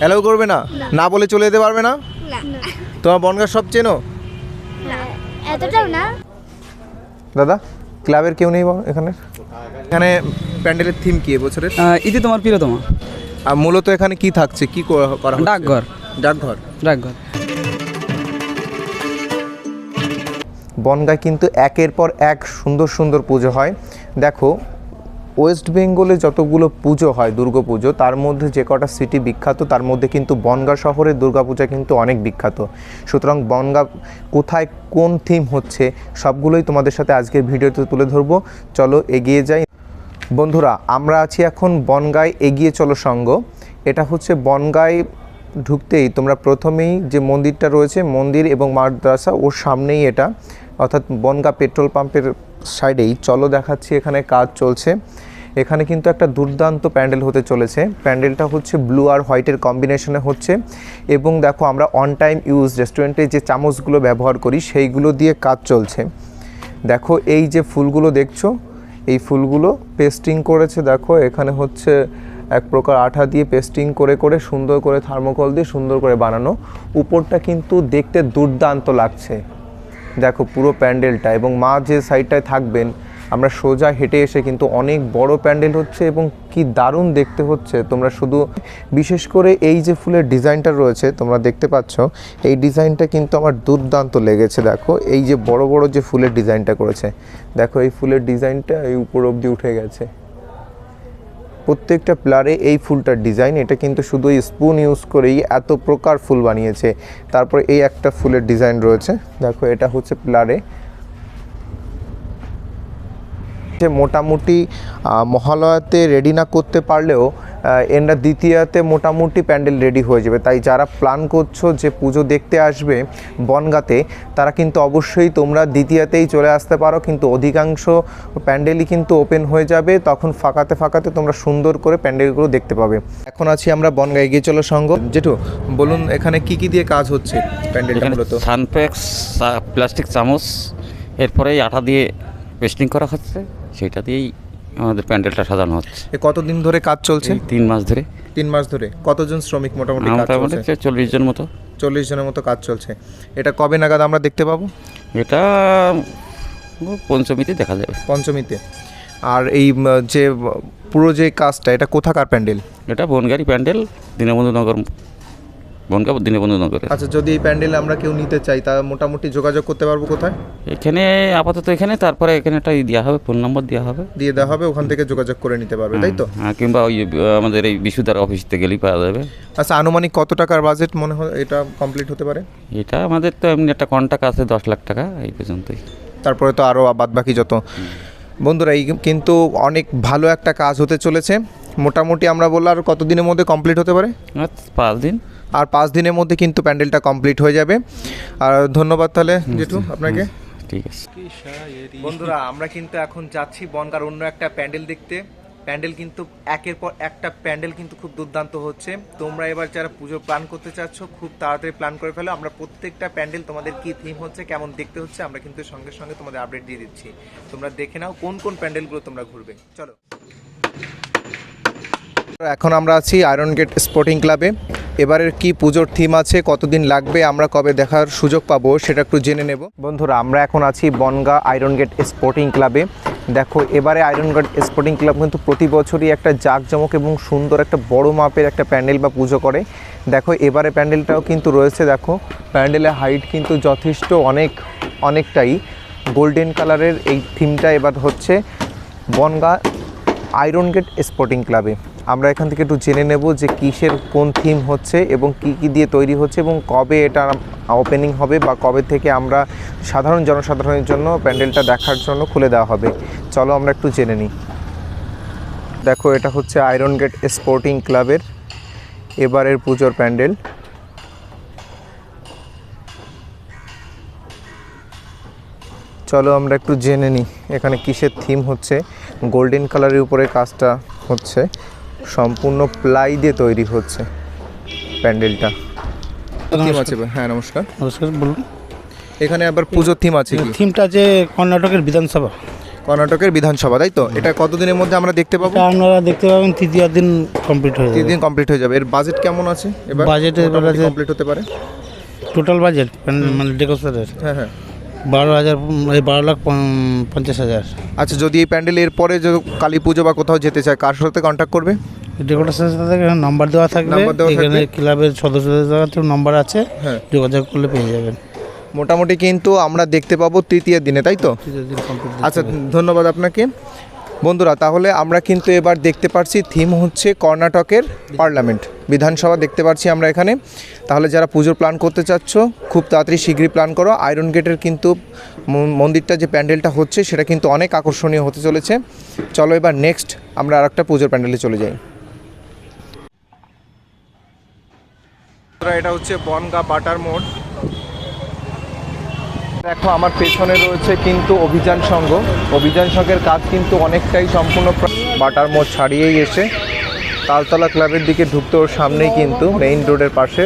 Allow করবে না? না। বলে চলে যেতে পারবে না? না। তোমার বনগা সব চেনো? এতটাও না। দাদা ক্লাবের কেউ নেই এখানে? এখানে প্যান্ডেলের থিম কি এবছরের? ইতি তোমার প্রিয়তমা। আর মূলত এখানে কি থাকছে? কি করা করা ডাকঘর। ডাকঘর। ডাকঘর। বনগায় কিন্তু একের পর এক সুন্দর সুন্দর পুজো হয়। দেখো ওয়েস্ট বেঙ্গলে যতগুলো পুজো হয় দুর্গাপুজো তার মধ্যে যে কটা সিটি বিখ্যাত, তার মধ্যে কিন্তু বনগা শহরের দুর্গাপূজা কিন্তু অনেক বিখ্যাত। সুতরাং বনগা কোথায় কোন থিম হচ্ছে, সবগুলোই তোমাদের সাথে আজকের ভিডিওতে তুলে ধরবো। চলো এগিয়ে যাই। বন্ধুরা, আমরা আছি এখন বনগায় এগিয়ে চলো সঙ্গ। এটা হচ্ছে বনগায় ঢুকতেই তোমরা প্রথমেই যে মন্দিরটা রয়েছে, মন্দির এবং মাদ্রাসা, ওর সামনেই এটা। অর্থাৎ বনগা পেট্রোল পাম্পের সাইডেই। চলো দেখাচ্ছি এখানে কাজ চলছে। এখানে কিন্তু একটা দুর্দান্ত প্যান্ডেল হতে চলেছে। প্যান্ডেলটা হচ্ছে ব্লু আর হোয়াইটের কম্বিনেশনে হচ্ছে। এবং দেখো আমরা অন টাইম ইউজ রেস্টুরেন্টে যে চামচগুলো ব্যবহার করি, সেইগুলো দিয়ে কাজ চলছে। দেখো এই যে ফুলগুলো দেখছ, এই ফুলগুলো পেস্টিং করেছে। দেখো এখানে হচ্ছে এক প্রকার আঠা দিয়ে পেস্টিং করে করে সুন্দর করে থার্মোকল দিয়ে সুন্দর করে বানানো। উপরটা কিন্তু দেখতে দুর্দান্ত লাগছে। দেখো পুরো প্যান্ডেলটা এবং মা যে সাইডটায় থাকবেন আমরা সোজা হেঁটে এসে কিন্তু অনেক বড় প্যান্ডেল হচ্ছে এবং কি দারুণ দেখতে হচ্ছে। তোমরা শুধু বিশেষ করে এই যে ফুলের ডিজাইনটা রয়েছে, তোমরা দেখতে পাচ্ছ, এই ডিজাইনটা কিন্তু আমার দুর্দান্ত লেগেছে, দেখো। এই যে বড় বড় যে ফুলের ডিজাইনটা করেছে, দেখো এই ফুলের ডিজাইনটা এই উপর অব্দি উঠে গেছে। প্রত্যেকটা প্লারে এই ফুলটার ডিজাইন, এটা কিন্তু শুধু স্পুন ইউজ করেই এত প্রকার ফুল বানিয়েছে। তারপর এই একটা ফুলের ডিজাইন রয়েছে, দেখো এটা হচ্ছে প্লারে যে মোটামুটি মহালয়াতে রেডি না করতে পারলেও এনরা দ্বিতীয়াতে মোটামুটি প্যান্ডেল রেডি হয়ে যাবে। তাই যারা প্ল্যান করছ যে পুজো দেখতে আসবে বনগাতে তারা কিন্তু অবশ্যই তোমরা দ্বিতীয়াতেই চলে আসতে পারো। কিন্তু অধিকাংশ প্যান্ডেলই কিন্তু ওপেন হয়ে যাবে। তখন ফাঁকাতে ফাঁকাতে তোমরা সুন্দর করে প্যান্ডেলগুলো দেখতে পাবে। এখন আছি আমরা বনগা এগিয়ে চলো সঙ্গ। জেঠু বলুন এখানে কি কি দিয়ে কাজ হচ্ছে প্যান্ডেলটা মূলত? সানপ্যাক্স প্লাস্টিক চামচ এরপরে আঠা দিয়ে পেস্টিং করা হচ্ছে। সেটা দিয়েই আমাদের প্যান্ডেলটা সাজানো হচ্ছে। কতদিন ধরে কাজ চলছে? তিন মাস ধরে। তিন মাস ধরে। কতজন শ্রমিক মোটামুটি চল্লিশ জন মতো। চল্লিশ জনের মতো কাজ চলছে। এটা কবে নাগাদ আমরা দেখতে পাবো? এটা পঞ্চমীতে দেখা যাবে। পঞ্চমীতে। আর এই যে পুরো যে কাজটা এটা কোথাকার প্যান্ডেল? এটা বনগাড়ি প্যান্ডেল দীনবন্ধু নগর বনগা দীনবন্ধু নগরে আচ্ছা যদি এই প্যান্ডেলে আমরা কেউ নিতে চাই তা মোটামুটি যোগাযোগ করতে পারব কোথায়? এখানে আপাতত এখানে তারপরে এখানে একটা দেওয়া হবে ফোন নম্বর দেওয়া হবে। দিয়ে দেওয়া হবে ওখান থেকে যোগাযোগ করে নিতে পারবে তাই তো? হ্যাঁ কিংবা ওই আমাদের এই বিশুদার অফিসতে গেলেই পাওয়া যাবে। আচ্ছা আনুমানিক কত টাকার বাজেট মনে হয় এটা কমপ্লিট হতে পারে? এটা আমাদের তো এমনি একটা কন্ট্যাক্ট আছে দশ লাখ টাকা এই পর্যন্তই। তারপরে তো আরও বাদ বাকি যত বন্ধুরা এই কিন্তু অনেক ভালো একটা কাজ হতে চলেছে। মোটামুটি আমরা বলল আর কতদিনের মধ্যে কমপ্লিট হতে পারে? পাঁচ দিন। আর পাঁচ দিনের মধ্যে কিন্তু প্যান্ডেলটা কমপ্লিট হয়ে যাবে। আর ধন্যবাদ তাহলে জেঠু আপনাকে। ঠিক আছে। বন্ধুরা আমরা কিন্তু এখন যাচ্ছি বনগার অন্য একটা প্যান্ডেল দেখতে। প্যান্ডেল কিন্তু একের পর একটা প্যান্ডেল কিন্তু খুব দুর্দান্ত হচ্ছে। তোমরা এবার যারা পুজো প্ল্যান করতে চাচ্ছ, খুব তাড়াতাড়ি প্ল্যান করে ফেলো। আমরা প্রত্যেকটা প্যান্ডেল তোমাদের কি থিম হচ্ছে, কেমন দেখতে হচ্ছে, আমরা কিন্তু সঙ্গে সঙ্গে তোমাদের আপডেট দিয়ে দিচ্ছি। তোমরা দেখে নাও কোন কোন প্যান্ডেলগুলো তোমরা ঘুরবে। চলো। এখন আমরা আছি আয়রন গেট স্পোর্টিং ক্লাবে এবারের কি পুজোর থিম আছে, কতদিন লাগবে, আমরা কবে দেখার সুযোগ পাবো, সেটা একটু জেনে নেব। বন্ধুরা, আমরা এখন আছি বনগা আয়রন গেট স্পোর্টিং ক্লাবে দেখো, এবারে আয়রন গেট স্পোর্টিং ক্লাব কিন্তু প্রতি বছরই একটা জাঁকজমক এবং সুন্দর একটা বড় মাপের একটা প্যান্ডেল বা পুজো করে। দেখো, এবারে প্যান্ডেলটাও কিন্তু রয়েছে, দেখো। প্যান্ডেলের হাইট কিন্তু যথেষ্ট অনেক, অনেকটাই। গোল্ডেন কালারের এই থিমটা এবার হচ্ছে বনগা আয়রন গেট স্পোর্টিং ক্লাবে আমরা এখান থেকে একটু জেনে নেব যে কিসের কোন থিম হচ্ছে এবং কি কি দিয়ে তৈরি হচ্ছে এবং কবে এটা ওপেনিং হবে বা কবে থেকে আমরা সাধারণ জনসাধারণের জন্য প্যান্ডেলটা দেখার জন্য খুলে দেওয়া হবে। চলো আমরা একটু জেনে নিই। দেখো, এটা হচ্ছে আয়রন গেট স্পোর্টিং ক্লাবের এবারের পুজোর প্যান্ডেল। চলো আমরা একটু জেনে নিই এখানে কিসের থিম হচ্ছে। গোল্ডেন কালারের উপরে কাজটা হচ্ছে। সম্পূর্ণ প্লাই দিয়ে তৈরি হচ্ছে প্যান্ডেলটা। থিম আছে হ্যাঁ নমস্কার। নমস্কার বলুন। এখানে আবার পুজোর থিম আছে কি? থিমটা যে কর্ণাটকের বিধানসভা। কর্ণাটকের বিধানসভা তাই তো? এটা কতদিনের মধ্যে আমরা দেখতে পাবো? আপনারা দেখতে পাবেন তৃতীয় দিন কমপ্লিট হয়ে যাবে। দিন কমপ্লিট হয়ে যাবে। এর বাজেট কেমন আছে? এবার এবার কমপ্লিট হতে পারে? টোটাল বাজেট মানে ডেকোরেশনের হ্যাঁ হ্যাঁ। বারো হাজার বারো লাখ পঞ্চাশ হাজার। আচ্ছা যদি এই প্যান্ডেল এরপরে যে কালী পুজো বা কোথাও যেতে চায় কার সাথে কন্ট্যাক্ট করবে? ডেকোরেশনের সাথে নাম্বার দেওয়া থাকবে। এখানে ক্লাবের সদস্যদের নাম্বার আছে। হ্যাঁ। যোগাযোগ করলে পেয়ে যাবেন। মোটামুটি কিন্তু আমরা দেখতে পাবো তৃতীয় দিনে তাই তো? আচ্ছা ধন্যবাদ আপনাকে। বন্ধুরা, তাহলে আমরা কিন্তু এবার দেখতে পাচ্ছি থিম হচ্ছে কর্ণাটকের পার্লামেন্ট। বিধানসভা দেখতে পাচ্ছি আমরা এখানে। তাহলে যারা পুজোর প্ল্যান করতে চাচ্ছ, খুব তাড়াতাড়ি শীঘ্রই প্ল্যান করো। আয়রন গেটের কিন্তু মন্দিরটা যে প্যান্ডেলটা হচ্ছে, সেটা কিন্তু অনেক আকর্ষণীয় হতে চলেছে। চলো এবার নেক্সট আমরা আরেকটা পুজোর প্যান্ডেলে চলে যাই। এটা হচ্ছে বনগা বাটার মোড়। দেখো, আমার পেছনে রয়েছে কিন্তু অভিযান সংঘ। অভিযান সংঘের কাজ কিন্তু অনেকটাই সম্পূর্ণ বাটার মোড় ছাড়িয়েই এসে তালতলা ক্লাবের দিকে ঢুকতে ওর সামনেই কিন্তু মেইন রোডের পাশে।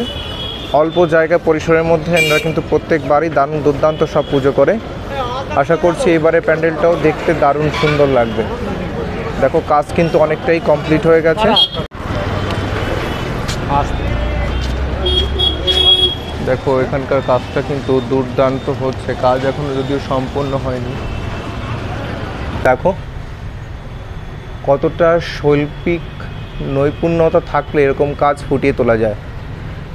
অল্প জায়গা পরিসরের মধ্যে এনারা কিন্তু প্রত্যেকবারই দারুণ দুর্দান্ত সব পুজো করে। আশা করছি এবারে প্যান্ডেলটাও দেখতে দারুণ সুন্দর লাগবে। দেখো, কাজ কিন্তু অনেকটাই কমপ্লিট হয়ে গেছে। দেখো, এখানকার কাজটা কিন্তু দুর্দান্ত হচ্ছে। কাজ এখনও যদিও সম্পূর্ণ হয়নি। দেখো, কতটা শৈল্পিক নৈপুণ্যতা থাকলে এরকম কাজ ফুটিয়ে তোলা যায়।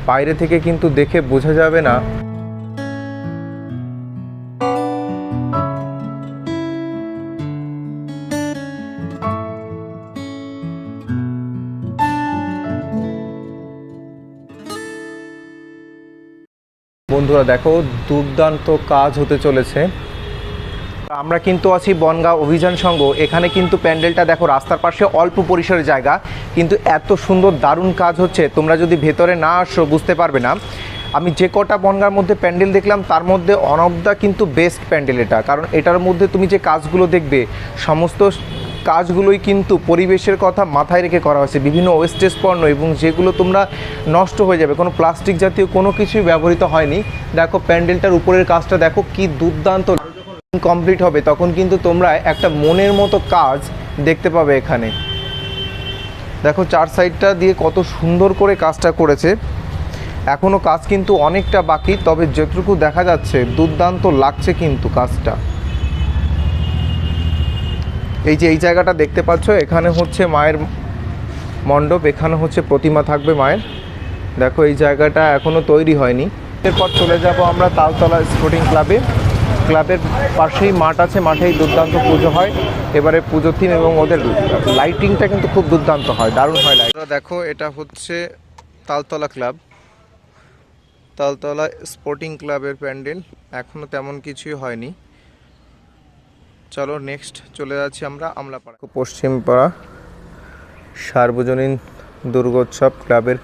বাইরে থেকে কিন্তু দেখে বোঝা যাবে না। বন্ধুরা, দেখো, দুর্দান্ত কাজ হতে চলেছে। আমরা কিন্তু আছি বনগাঁ অভিযান সংঘ। এখানে কিন্তু প্যান্ডেলটা দেখো, রাস্তার পাশে অল্প পরিসরের জায়গা। কিন্তু এত সুন্দর, দারুণ কাজ হচ্ছে। তোমরা যদি ভেতরে না আসো, বুঝতে পারবে না। আমি যে কটা বনগার মধ্যে প্যান্ডেল দেখলাম, তার মধ্যে অন অফ দ্য কিন্তু বেস্ট প্যান্ডেল এটা। কারণ এটার মধ্যে তুমি যে কাজগুলো দেখবে, সমস্ত কাজগুলোই কিন্তু পরিবেশের কথা মাথায় রেখে করা হয়েছে। বিভিন্ন ওয়েস্টেজ পণ্য এবং যেগুলো তোমরা নষ্ট হয়ে যাবে, কোনো প্লাস্টিক জাতীয় কোনো কিছুই ব্যবহৃত হয়নি। দেখো, প্যান্ডেলটার উপরের কাজটা দেখো, কি দুর্দান্ত। কমপ্লিট হবে, তখন কিন্তু তোমরা একটা মনের মতো কাজ দেখতে পাবে এখানে। দেখো, চার সাইডটা দিয়ে কত সুন্দর করে কাজটা করেছে। এখনও কাজ কিন্তু অনেকটা বাকি, তবে যতটুকু দেখা যাচ্ছে, দুর্দান্ত লাগছে কিন্তু কাজটা। এই যে এই জায়গাটা দেখতে পাচ্ছ, এখানে হচ্ছে মায়ের মণ্ডপ, এখানে হচ্ছে প্রতিমা থাকবে মায়ের। দেখো এই জায়গাটা এখনও তৈরি হয়নি। এরপর চলে যাব আমরা তালতলা স্পোর্টিং ক্লাবে। ক্লাবের পাশেই মাঠ আছে, মাঠেই দুর্দান্ত পুজো হয়। এবারে পুজো থিম এবং ওদের লাইটিংটা কিন্তু খুব দুর্দান্ত হয়, দারুণ হয় লাইট দেখো, এটা হচ্ছে তালতলা ক্লাব। তালতলা স্পোর্টিং ক্লাবের প্যান্ডেল এখনও তেমন কিছুই হয়নি। চলো নেক্সট চলে যাচ্ছি আমরা আমলাপাড়া পশ্চিমপাড়া সার্বজনীন দুর্গোৎসব ক্লাবের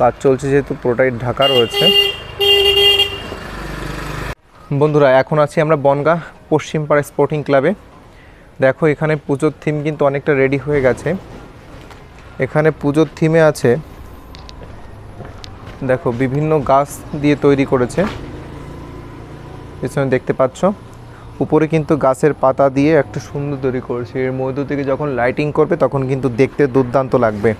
কাজ চলছে যেহেতু পুরোটাই ঢাকা রয়েছে। বন্ধুরা, এখন আছি আমরা বনগা পশ্চিমপাড়া স্পোর্টিং ক্লাবে দেখো, এখানে পুজোর থিম কিন্তু অনেকটা রেডি হয়ে গেছে। এখানে পুজোর থিমে আছে, দেখো, বিভিন্ন গাছ দিয়ে তৈরি করেছে। পেছনে দেখতে পাচ্ছ? উপরে কিন্তু গাছের পাতা দিয়ে একটা সুন্দর তৈরি করেছে। এর মধ্য থেকে যখন লাইটিং করবে, তখন কিন্তু দেখতে দুর্দান্ত লাগবে।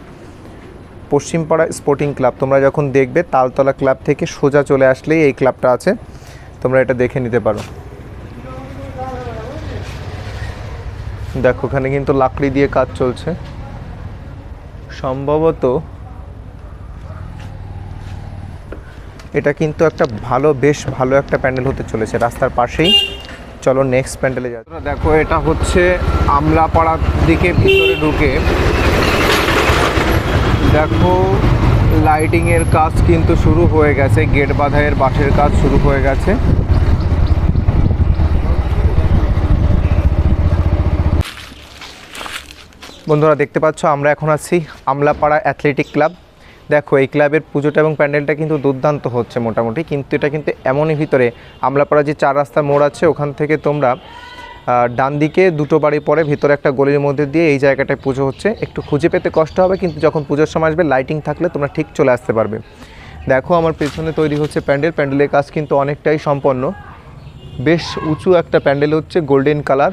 পশ্চিমপাড়া স্পোর্টিং ক্লাব তোমরা যখন দেখবে, তালতলা ক্লাব থেকে সোজা চলে আসলেই এই ক্লাবটা আছে। তোমরা এটা দেখে নিতে পারো। দেখো, ওখানে কিন্তু লাকড়ি দিয়ে কাজ চলছে। সম্ভবত এটা কিন্তু একটা ভালো, বেশ ভালো একটা প্যান্ডেল হতে চলেছে। রাস্তার পাশেই চলো নেক্সট প্যান্ডেলে যাই। দেখো, এটা হচ্ছে আমলাপাড়ার দিকে ভিতরে ঢুকে। দেখো লাইটিং এর কাজ কিন্তু শুরু হয়ে গেছে গেট বাঁধাইয়ের বাঁশের কাজ শুরু হয়ে গেছে। বন্ধুরা, দেখতে পাচ্ছ, আমরা এখন আছি আমলাপাড়া অ্যাথলেটিক ক্লাব দেখো, এই ক্লাবের পুজোটা এবং প্যান্ডেলটা কিন্তু দুর্দান্ত হচ্ছে মোটামুটি, কিন্তু এটা কিন্তু এমনই ভিতরে আমলাপাড়া যে চার রাস্তার মোড় আছে, ওখান থেকে তোমরা ডান দিকে দুটো বাড়ি পরে ভিতরে একটা গলির মধ্যে দিয়ে এই জায়গাটায় পুজো হচ্ছে। একটু খুঁজে পেতে কষ্ট হবে, কিন্তু যখন পুজোর সময় আসবে লাইটিং থাকলে তোমরা ঠিক চলে আসতে পারবে। দেখো, আমার পেছনে তৈরি হচ্ছে প্যান্ডেল, প্যান্ডেলের কাজ কিন্তু অনেকটাই সম্পন্ন। বেশ উঁচু একটা প্যান্ডেল হচ্ছে, গোল্ডেন কালার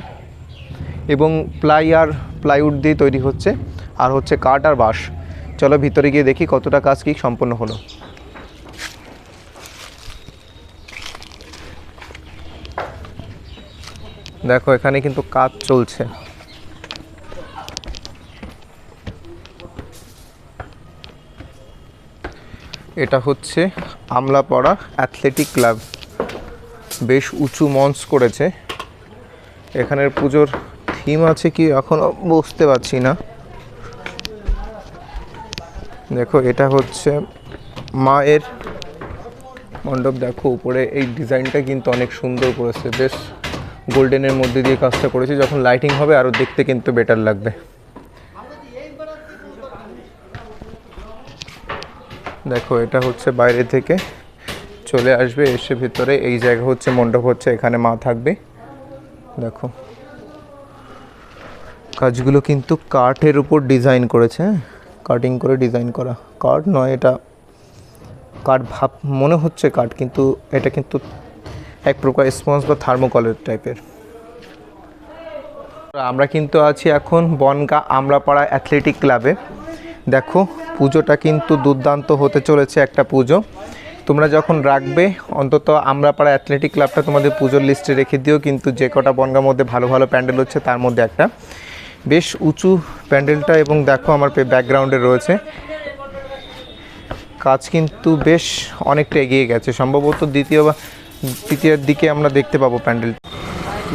এবং প্লাই আর প্লাইউড দিয়ে তৈরি হচ্ছে, আর হচ্ছে কাঠ আর বাঁশ। চলো ভিতরে গিয়ে দেখি কতটা কাজ কি সম্পন্ন হলো। দেখো, এখানে কিন্তু কাজ চলছে। এটা হচ্ছে আমলাপাড়া অ্যাথলেটিক ক্লাব। বেশ উঁচু মঞ্চ করেছে। এখানের পুজোর থিম আছে কি এখনও বুঝতে পারছি না। দেখো, এটা হচ্ছে মায়ের মণ্ডপ। দেখো, উপরে এই ডিজাইনটা কিন্তু অনেক সুন্দর করেছে। বেশ গোল্ডেনের মধ্যে দিয়ে কাজটা করেছে। যখন লাইটিং হবে আরও দেখতে কিন্তু বেটার লাগবে। দেখো, এটা হচ্ছে বাইরে থেকে চলে আসবে, এসে ভিতরে এই জায়গা হচ্ছে, মণ্ডপ হচ্ছে, এখানে মা থাকবে। দেখো, কাজগুলো কিন্তু কাঠের উপর ডিজাইন করেছে হ্যাঁ? কাটিং করে ডিজাইন করা। কাঠ নয়, এটা কাঠ ভাব মনে হচ্ছে কাঠ কিন্তু এটা কিন্তু এক প্রকার স্পঞ্জ বা থার্মোকলের টাইপের আমরা কিন্তু আছি এখন বনগা আমরাপাড়া অ্যাথলেটিক ক্লাবে দেখো, পুজোটা কিন্তু দুর্দান্ত হতে চলেছে একটা পুজো। তোমরা যখন রাখবে, অন্তত আমরাপাড়া অ্যাথলেটিক ক্লাবটা তোমাদের পুজোর লিস্টে রেখে দিও, কিন্তু যে কটা বনগার মধ্যে ভালো ভালো প্যান্ডেল হচ্ছে তার মধ্যে একটা। বেশ উঁচু প্যান্ডেলটা এবং দেখো আমার ব্যাকগ্রাউন্ডে রয়েছে। কাজ কিন্তু বেশ অনেকটা এগিয়ে গেছে। সম্ভবত দ্বিতীয় বা তৃতীয়ের দিকে আমরা দেখতে পাবো প্যান্ডেল।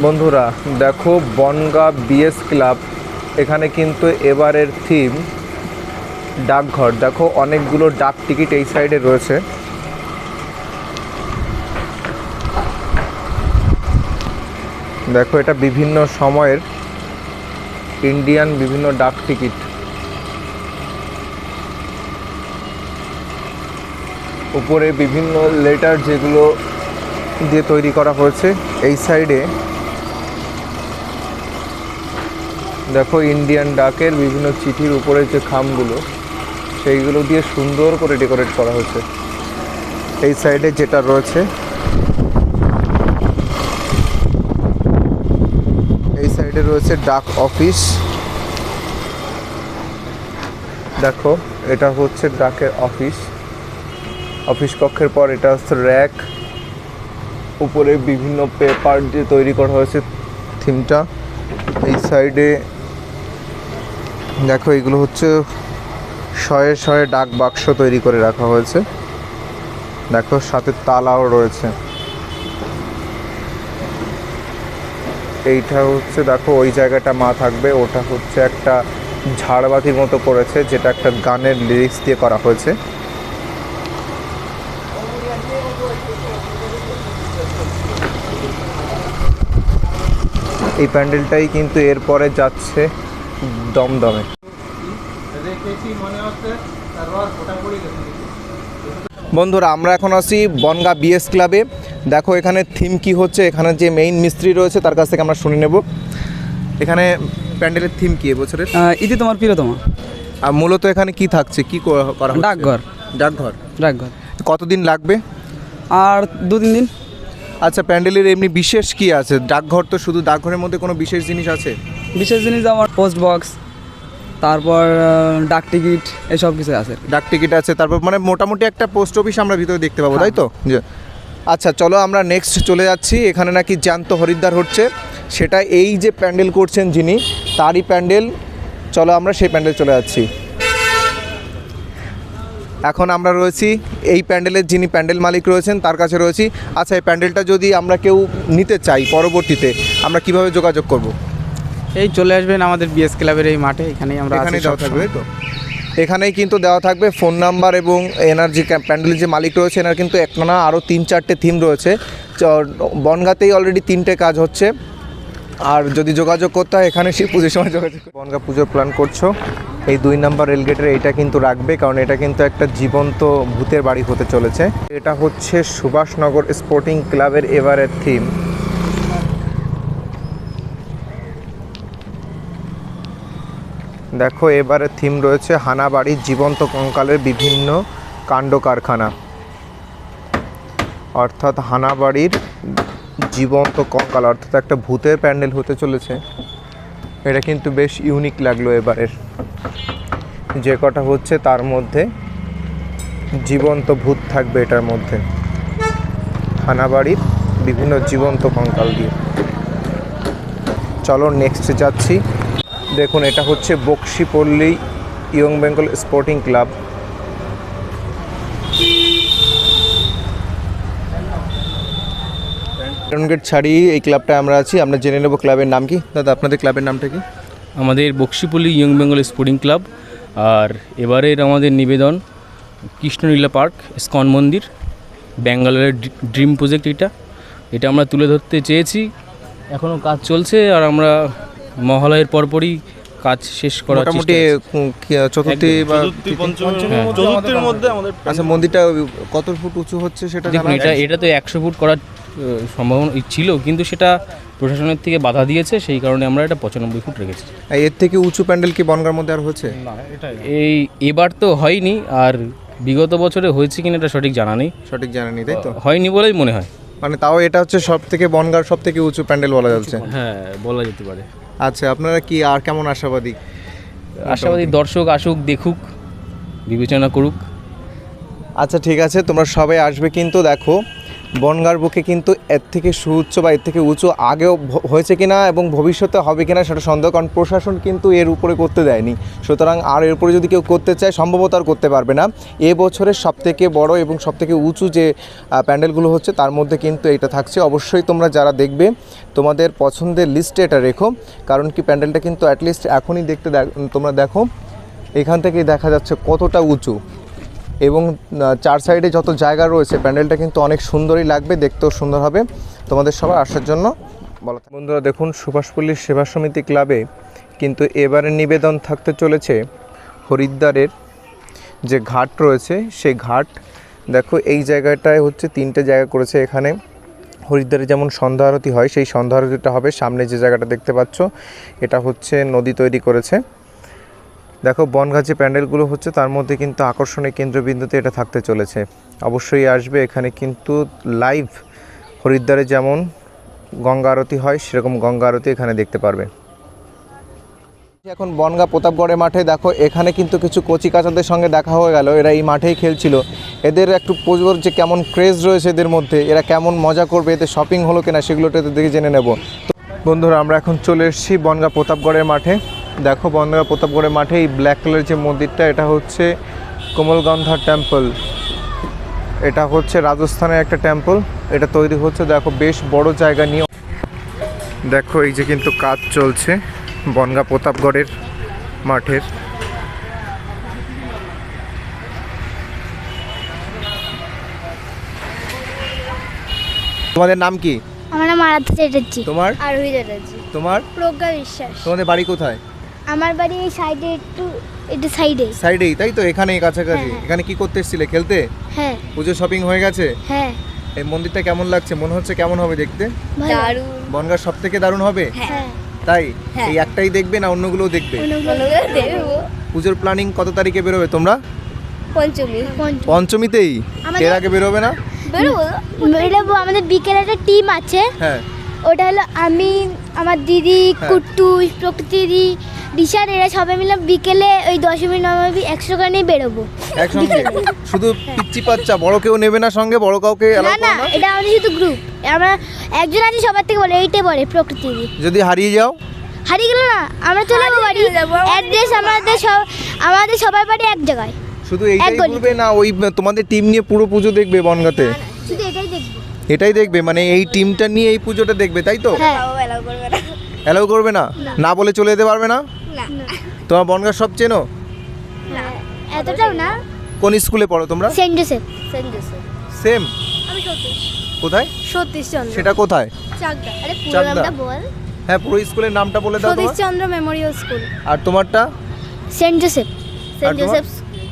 বন্ধুরা, দেখো বনগা বিএস ক্লাব এখানে কিন্তু এবারের থিম ডাকঘর। দেখো অনেকগুলো ডাক টিকিট এই সাইডে রয়েছে। দেখো এটা বিভিন্ন সময়ের ইন্ডিয়ান বিভিন্ন ডাক টিকিট উপরে বিভিন্ন লেটার যেগুলো দিয়ে তৈরি করা হয়েছে, এই সাইডে দেখো ইন্ডিয়ান ডাকের বিভিন্ন চিঠির উপরে যে খামগুলো, সেইগুলো দিয়ে সুন্দর করে ডেকোরেট করা হয়েছে। এই সাইডে যেটা রয়েছে এই সাইডে রয়েছে ডাক অফিস। দেখো, এটা হচ্ছে ডাকের অফিস। অফিস কক্ষের পর এটা হচ্ছে র্যাক। উপরে বিভিন্ন পেপার দিয়ে তৈরি করা হয়েছে থিমটা। এই সাইডে দেখো, এগুলো হচ্ছে শয়ে শয়ে ডাক বাক্স তৈরি করে রাখা হয়েছে। দেখো, সাথে তালাও রয়েছে। এইটা হচ্ছে, দেখো, ওই জায়গাটা মা থাকবে, ওটা হচ্ছে একটা ঝাড়বাতির মতো করেছে যেটা একটা গানের লিরিক্স দিয়ে করা হয়েছে। এই প্যান্ডেলটাই কিন্তু এরপরে যাচ্ছে দমদমে। বন্ধুরা আমরা এখন আছি বনগা বিএস ক্লাবে দেখো এখানে থিম কি হচ্ছে এখানে যে মেইন মিস্ত্রি রয়েছে তার কাছ থেকে আমরা শুনে নেব। এখানে প্যান্ডেলের থিম কি এবছরের? ইতি তোমার প্রিয়তমা। আর মূলত এখানে কি থাকছে কি করা করা ডাকঘর। ডাকঘর। ডাকঘর। কতদিন লাগবে? আর দু তিন দিন। আচ্ছা প্যান্ডেলের এমনি বিশেষ কি আছে? ডাকঘর তো শুধু ডাকঘরের মধ্যে কোনো বিশেষ জিনিস আছে? বিশেষ জিনিস আমার পোস্ট বক্স তারপর ডাক টিকিট এসব কিছু আছে ডাক টিকিট আছে তারপর মানে মোটামুটি একটা পোস্ট অফিস আমরা ভিতরে দেখতে পাবো তাই তো? আচ্ছা চলো আমরা নেক্সট চলে যাচ্ছি। এখানে নাকি জ্যান্ত হরিদ্বার হচ্ছে। সেটা এই যে প্যান্ডেল করছেন যিনি তারই প্যান্ডেল। চলো আমরা সেই প্যান্ডেল চলে যাচ্ছি। এখন আমরা রয়েছি এই প্যান্ডেলের যিনি প্যান্ডেল মালিক রয়েছেন তার কাছে রয়েছি। আচ্ছা এই প্যান্ডেলটা যদি আমরা কেউ নিতে চাই পরবর্তীতে আমরা কীভাবে যোগাযোগ করব? এই চলে আসবেন আমাদের বিএস ক্লাবের এই মাঠে এখানেই আমরা আছি এখানেই দেওয়া থাকবে তো? এখানেই কিন্তু দেওয়া থাকবে ফোন নাম্বার এবং এনার্জি প্যান্ডেলের যে মালিক রয়েছে এনার কিন্তু একটানা আরও তিন চারটে থিম রয়েছে। বনগাতেই অলরেডি তিনটে কাজ হচ্ছে। আর যদি যোগাযোগ করতে হয় এখানে সেই পুজোর সময় যোগাযোগ বনগা পুজোর প্ল্যান করছ এই দুই নাম্বার রেলগেটের এইটা কিন্তু রাখবে কারণ এটা কিন্তু একটা জীবন্ত ভূতের বাড়ি হতে চলেছে। এটা হচ্ছে সুভাষনগর স্পোর্টিং ক্লাবের এবারের থিম দেখো, এবারে থিম রয়েছে হানাবাড়ির জীবন্ত কঙ্কালের বিভিন্ন কাণ্ড কারখানা। অর্থাৎ হানাবাড়ির জীবন্ত কঙ্কাল, অর্থাৎ একটা ভূতের প্যান্ডেল হতে চলেছে। এটা কিন্তু বেশ ইউনিক লাগল এবারের যে কটা হচ্ছে, তার মধ্যে জীবন্ত ভূত থাকবে এটার মধ্যে। হানাবাড়ির বিভিন্ন জীবন্ত কঙ্কাল দিয়ে। চলো নেক্সট যাচ্ছি। দেখুন, এটা হচ্ছে Baksipalli young Bengal sporting club. Gate ছাড়িয়ে এই ক্লাবটা আমরা আছি। আমরা জেনে নেব ক্লাবের নাম কি। দাদা, আপনাদের ক্লাবের নামটা কি? আমাদের Baksipalli young Bengal sporting club. আর এবারের আমাদের নিবেদন কৃষ্ণলীলা পার্ক স্কন মন্দির, ব্যাঙ্গালোরের ড্রিম প্রজেক্ট এটা। এটা আমরা তুলে ধরতে চেয়েছি। এখনও কাজ চলছে আর আমরা মহালয়ের পরপরই কাজ শেষ করা মোটামুটি। চতুর্থী বা। চতুর্থীর মধ্যে আমাদের আচ্ছা মন্দিরটা কত ফুট উঁচু হচ্ছে সেটা দেখুন জানা এটা এটা তো একশো ফুট করার সম্ভাবনা ছিল কিন্তু সেটা প্রশাসনের থেকে বাধা দিয়েছে সেই কারণে আমরা এটা পঁচানব্বই ফুট রেখেছি। আর এর থেকে উঁচু প্যান্ডেল কি বনগার মধ্যে আর হচ্ছে? এই এবার তো হয়নি আর বিগত বছরে হয়েছে কিনা এটা সঠিক জানা নেই। সঠিক জানা নেই তাই তো? হয়নি বলেই মনে হয়। মানে তাও এটা হচ্ছে সব থেকে বনগার সব থেকে উঁচু প্যান্ডেল বলা যাচ্ছে। হ্যাঁ বলা যেতে পারে। আচ্ছা আপনারা কি আর কেমন আশাবাদী? আশাবাদী দর্শক আসুক দেখুক বিবেচনা করুক। আচ্ছা ঠিক আছে তোমরা সবাই আসবে কিন্তু দেখো বনগার বুকে কিন্তু এর থেকে সুউচ্চ বা এর থেকে উঁচু আগেও হয়েছে কিনা এবং ভবিষ্যতে হবে কিনা সেটা সন্দেহ, কারণ প্রশাসন কিন্তু এর উপরে করতে দেয়নি। সুতরাং আর এর উপরে যদি কেউ করতে চায়, সম্ভবত আর করতে পারবে না। এ বছরের সবথেকে বড় এবং সবথেকে উঁচু যে প্যান্ডেলগুলো হচ্ছে, তার মধ্যে কিন্তু এটা থাকছে। অবশ্যই তোমরা যারা দেখবে, তোমাদের পছন্দের লিস্টে এটা রেখো, কারণ কি প্যান্ডেলটা কিন্তু অ্যাটলিস্ট এখনই দেখতে দেখ- তোমরা দেখো। এখান থেকে দেখা যাচ্ছে কতটা উঁচু। এবং চার সাইডে যত জায়গা রয়েছে, প্যান্ডেলটা কিন্তু অনেক সুন্দরই লাগবে, দেখতেও সুন্দর হবে। তোমাদের সবার আসার জন্য বলা বন্ধুরা, দেখুন সুভাষপল্লীর সেবা সমিতি ক্লাবে কিন্তু এবারে নিবেদন থাকতে চলেছে হরিদ্বারের যে ঘাট রয়েছে, সেই ঘাট। দেখো, এই জায়গাটায় হচ্ছে তিনটে জায়গা করেছে এখানে। হরিদ্বারে যেমন সন্ধ্যা আরতি হয়, সেই সন্ধ্যা আরতিটা হবে। সামনে যে জায়গাটা দেখতে পাচ্ছ, এটা হচ্ছে নদী তৈরি করেছে। দেখো বনগাঁ যে প্যান্ডেলগুলো হচ্ছে তার মধ্যে কিন্তু আকর্ষণের কেন্দ্রবিন্দুতে এটা থাকতে চলেছে। অবশ্যই আসবে, এখানে কিন্তু লাইভ হরিদ্বারে যেমন গঙ্গা আরতি হয়, সেরকম গঙ্গা আরতি এখানে দেখতে পারবে। এখন বনগা প্রতাপগড়ের মাঠে দেখো, এখানে কিন্তু কিছু কচি কাচাদের সঙ্গে দেখা হয়ে গেল। এরা এই মাঠেই খেলছিল। এদের একটু পুজোর যে কেমন ক্রেজ রয়েছে এদের মধ্যে, এরা কেমন মজা করবে, এদের শপিং হলো কিনা সেগুলোটা দেখে জেনে নেব। বন্ধুরা, আমরা এখন চলে এসেছি বনগা প্রতাপগড়ের মাঠে। দেখো বনগা প্রতাপগড়ের মাঠে এই ব্ল্যাক কালার যে মন্দিরটা এটা হচ্ছে কোমলগন্ধা টেম্পল এটা হচ্ছে রাজস্থানের একটা টেম্পল এটা তৈরি হচ্ছে দেখো বেশ বড় জায়গা নিয়ে। দেখো এই যে কিন্তু কাজ চলছে বনগা প্রতাপগড়ের মাঠের। তোমাদের নাম কি? আমার নাম আরাধ্যা চ্যাটার্জি। তোমার? আরোহী চ্যাটার্জি। তোমার? প্রজ্ঞা বিশ্বাস। তোমাদের বাড়ি কোথায়? আমার বাড়ি এই সাইডে একটু একটু সাইডে। সাইডেই তাই তো? এখানেই কাছাকাছি। হ্যাঁ। এখানে কি করতে এসেছিলে? খেলতে? হ্যাঁ। পুজো শপিং হয়ে গেছে? হ্যাঁ। এই মন্দিরটা কেমন লাগছে? মনে হচ্ছে কেমন হবে দেখতে? ভালো। বনগার সব থেকে দারুণ হবে? হ্যাঁ। তাই? এই একটাই দেখবে না অন্যগুলোও দেখবে? পুজোর প্ল্যানিং কত তারিখে বেরোবে তোমরা? পঞ্চমী। পঞ্চমীতেই? আমাদের- এর আগে বেরোবে না? বেরোবো। আমাদের বিকেলে একটা টিম আছে। হ্যাঁ। ওটা হলো আমি আমার দিদি হ্যাঁ। কুট্টু প্রকৃতি দিশার এরা সবাই মিলে বিকেলে ওই দশমী নবমী একশো গানেই বেরোবো। একসঙ্গে? শুধু পিচ্ছি পাচ্চা বড় কেউ নেবে না সঙ্গে? বড় কাউকে না allow না করো না? এটা আমাদের শুধু গ্রুপ আমরা একজন আছে সবার থেকে বলে এইটাই বলে প্রকৃতি। যদি হারিয়ে যাও? হারিয়ে গেল না আমরা চলে যাব বাড়ি। অ্যাড্রেস আমাদের সব আমাদের সবার বাড়ি এক জায়গায়। শুধু এইটাই এক গলিতে। না ওই তোমাদের টিম নিয়ে পুরো পুজো দেখবে বনগাতে? শুধু এটাই দেখব। এটাই দেখবে মানে এই টিমটা নিয়ে এই পুজোটা দেখবে তাই তো? হ্যাঁ। অ্যালাউ করবে না। না বলে চলে যেতে পারবে না? তোমার বনগাঁ সব চেনো? এতটাও না। কোন স্কুলে পড়ো তোমরা? Saint Joseph. সেম? আমি সতীশ। কোথায়? সতীশ চন্দ্র সেটা কোথায়? চাকদা। আরে পুরো নামটা বল। হ্যাঁ পুরো স্কুলের নামটা বলে দাও তোমার। চন্দ্র মেমোরিয়াল স্কুল। আর তোমারটা? Saint Joseph. আর তোমার?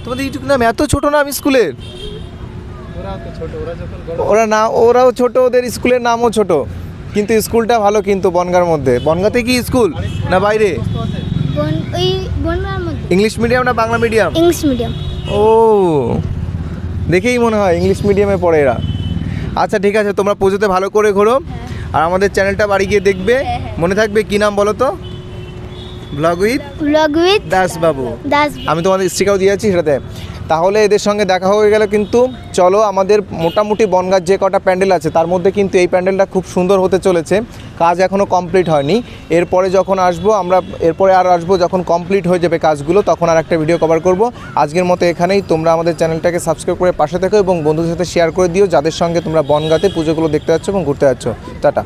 তোমাদের এইটুকু নাম এত ছোট নাম স্কুলের? ওরা না ওরাও ছোট ওদের স্কুলের নামও ছোট। কিন্তু স্কুলটা ভালো কিন্তু বনগার মধ্যে। বনগাতে কি স্কুল? না বাইরে? বন ওই বোনরার মধ্যে। ইংলিশ মিডিয়াম না বাংলা মিডিয়াম ইংলিশ মিডিয়াম ও দেখেই মনে হয় ইংলিশ মিডিয়ামে পড়ে এরা। আচ্ছা ঠিক আছে তোমরা পুজোতে ভালো করে ঘোরো। আর আমাদের চ্যানেলটা বাড়ি গিয়ে দেখবে। মনে থাকবে কি নাম বলো তো? Vlog with vlog with Das Babu Das আমি তোমাদের স্টিকাও যাচ্ছি সেটাতে। তাহলে এদের সঙ্গে দেখা হয়ে গেলে কিন্তু চলো আমাদের মোটামুটি বনগার যে কটা প্যান্ডেল আছে, তার মধ্যে কিন্তু এই প্যান্ডেলটা খুব সুন্দর হতে চলেছে। কাজ এখনও কমপ্লিট হয়নি। এরপরে যখন আসব আমরা, এরপরে আর আসব যখন কমপ্লিট হয়ে যাবে কাজগুলো, তখন আর একটা ভিডিও কভার করব। আজকের মতো এখানেই। তোমরা আমাদের চ্যানেলটাকে সাবস্ক্রাইব করে পাশে থেকো এবং বন্ধুদের সাথে শেয়ার করে দিও, যাদের সঙ্গে তোমরা বনগাতে পুজোগুলো দেখতে যাচ্ছ এবং ঘুরতে যাচ্ছ। টাটা।